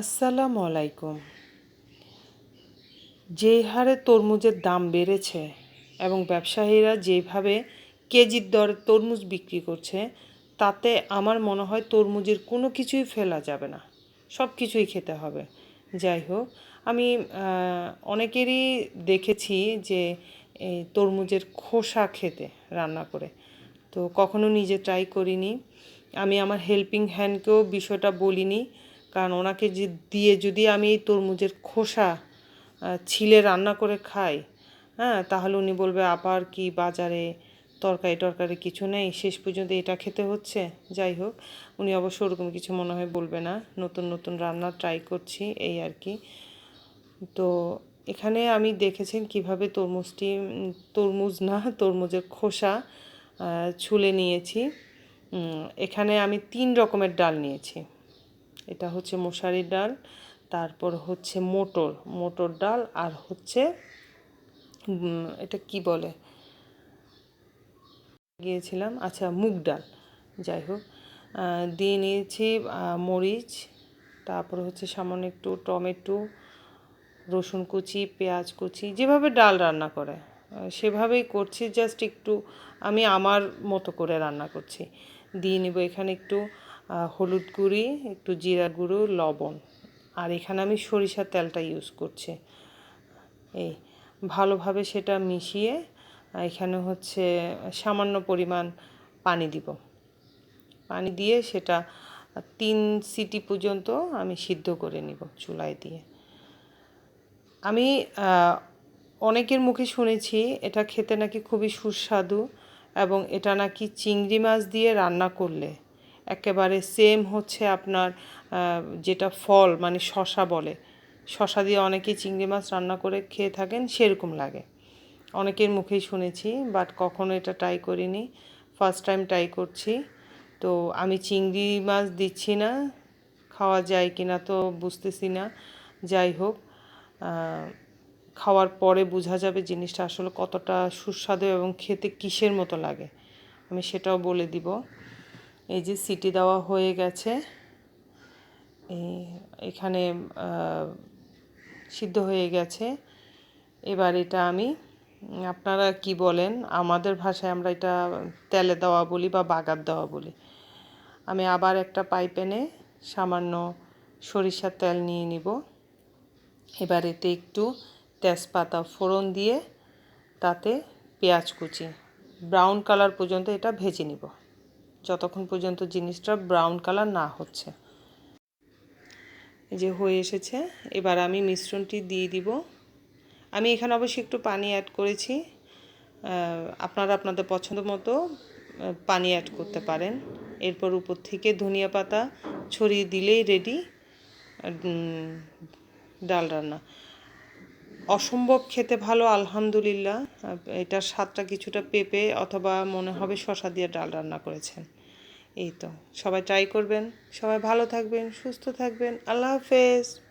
আসসালামু আলাইকুম। যেই হারে তরমুজের দাম বেড়েছে এবং ব্যবসায়ীরা যেভাবে কেজির দরে তরমুজ বিক্রি করছে, তাতে আমার মনে হয় তরমুজের কোনো কিছুই ফেলা যাবে না। সব কিছুই খেতে হবে। যাই হোক, আমি অনেকেরই দেখেছি যে এই তরমুজের খোসা খেতে রান্না করে। তো কখনো নিজে ট্রাই করিনি। আমি আমার হেল্পিং হ্যান্ডকেও বিষয়টা বলিনি। কারণ ওনাকে যে দিয়ে যদি আমি এই তরমুজের খোসা ছিলে রান্না করে খাই হ্যাঁ তাহলে উনি বলবে আবার কি বাজারে তরকারি টরকারি কিছু নেই, শেষ পর্যন্ত এটা খেতে হচ্ছে? যাই হোক, উনি অবশ্য ওরকম কিছু মনে হয় বলবে না। নতুন নতুন রান্না ট্রাই করছি, এই আর কি। তো এখানে আমি দেখেছেন কীভাবে তরমুজটি তরমুজ না, তরমুজের খোসা ছুলে নিয়েছি। এখানে আমি তিন রকমের ডাল নিয়েছি। এটা হচ্ছে মশারি ডাল, তারপর হচ্ছে মোটর মোটর ডাল আর হচ্ছে এটা কি বলে? গিয়েছিলাম আচ্ছা মুগ ডাল, যাই হোক। দিয়ে নিয়েছি মরিচ, তারপর হচ্ছে সামান্য একটু টমেটো, রসুন কুচি, পেঁয়াজ কুচি, যেভাবে ডাল রান্না করে। সেভাবেই করছি, জাস্ট একটু আমি আমার মতো করে রান্না করছি। দিয়ে নিব এখানে একটু হলুদ গুঁড়ি, একটু জিরা গুঁড়ো, লবণ। আর এখানে আমি সরিষার তেলটা ইউজ করছি। এই ভালোভাবে সেটা মিশিয়ে এখানে হচ্ছে সামান্য পরিমাণ পানি দিব। পানি দিয়ে সেটা তিন সিটি পর্যন্ত আমি সিদ্ধ করে নিব চুলায় দিয়ে। আমি অনেকের মুখে শুনেছি, এটা খেতে নাকি খুবই সুস্বাদু এবং এটা নাকি চিংড়ি মাছ দিয়ে রান্না করলে একেবারে সেম হচ্ছে আপনার যেটা ফল মানে শশা বলে। শশা দিয়ে অনেকেই চিংড়ি মাছ রান্না করে খেয়ে থাকেন, সেরকম লাগে। অনেকের মুখেই শুনেছি বাট কখনো এটা ট্রাই করিনি। ফার্স্ট টাইম ট্রাই করছি। তো আমি চিংড়ি মাছ দিচ্ছি না, খাওয়া যায় কি না তো বুঝতেছি না। যাই হোক খাওয়ার পরে বোঝা যাবে জিনিসটা আসলে কতটা সুস্বাদু এবং খেতে কিসের মতো লাগে। আমি সেটাও বলে দিব। এই যে সিটি দেওয়া হয়ে গেছে। এই এখানে সিদ্ধ হয়ে গেছে। এবার এটা আমি, আপনারা কি বলেন? আমাদের ভাষায় আমরা এটা তেলে দেওয়া বলি বা বাগার দেওয়া বলি। আমি আবার একটা পাইপ এনে সামান্য সরিষার তেল নিয়ে নিব। এবার এতে একটু তেজপাতা ফোড়ন দিয়ে তাতে পেঁয়াজ কুচি। ব্রাউন কালার পর্যন্ত এটা ভেজে নিব। যতক্ষণ পর্যন্ত জিনিসটা ব্রাউন কালার না হচ্ছে। যে হয়ে এসেছে, এবার আমি মিশ্রণটি দিয়ে দিব। আমি এখানে অবশ্যই একটু পানি অ্যাড করেছি। আপনারা আপনাদের পছন্দ মতো পানি অ্যাড করতে পারেন। এরপর উপর থেকে ধনিয়া পাতা ছড়িয়ে দিলেই রেডি ডাল রান্না। অসম্ভব খেতে ভালো, আলহামদুলিল্লাহ। এটার স্বাদটা কিছুটা পেঁপে অথবা মনে হবে শশা দিয়ে ডাল রান্না করেছেন। এই তো, সবাই ট্রাই করবেন। সবাই ভালো থাকবেন, সুস্থ থাকবেন। আল্লাহ হাফেজ।